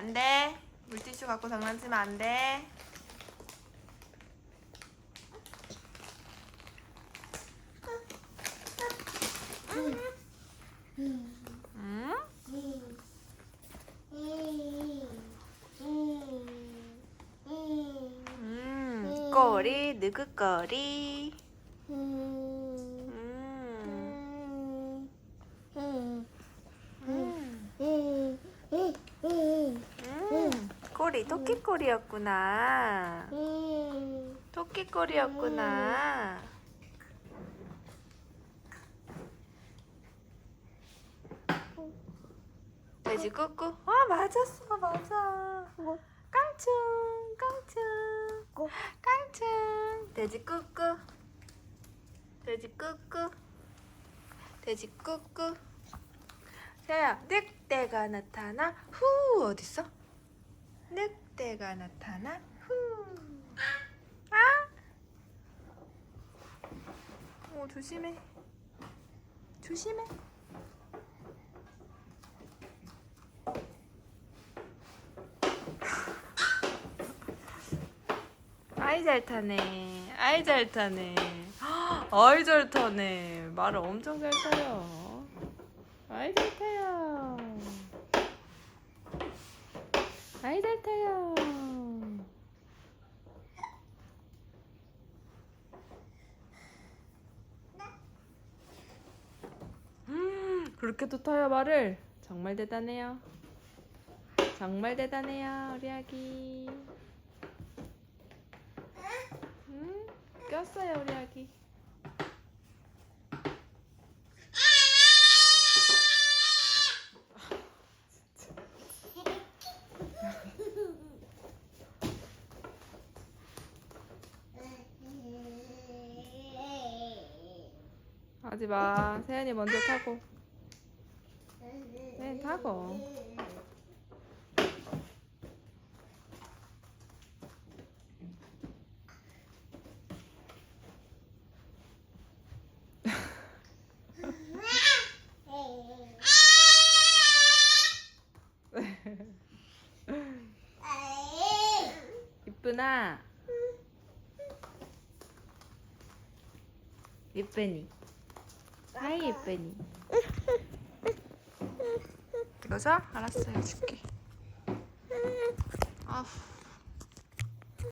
안 돼. 물티슈 갖고 장난치면 안 돼. 응? 음, 꼬리, 느긋거리. 음, 음, 음. 꼬리, 토끼 꼬리였구나. 토끼 꼬리였구나. 돼지 꾸꾸. 아 맞았어, 맞아. 깡충, 깡충, 깡충. 돼지 꾸꾸. 돼지 꾸꾸. 돼지 꾸꾸. 자야, 늑대가 나타나. 후 어딨어? 늑대가 나타나. 후. 아? 오 조심해. 조심해. 아이 잘 타네. 아이 잘 타네. 아이 잘 타네. 말을 엄청 잘 타요. 아이 잘 타요. 아이 잘 타요. 음, 그렇게도 타요 말을. 정말 대단해요. 정말 대단해요 우리 아기. 음, 꼈어요 우리 아기. 하지 마. 세연이 먼저 타고. 네, 타고. 이쁘나? 이쁘니? 이쁘니? 이거 줘? 알았어, 해줄게. 아후.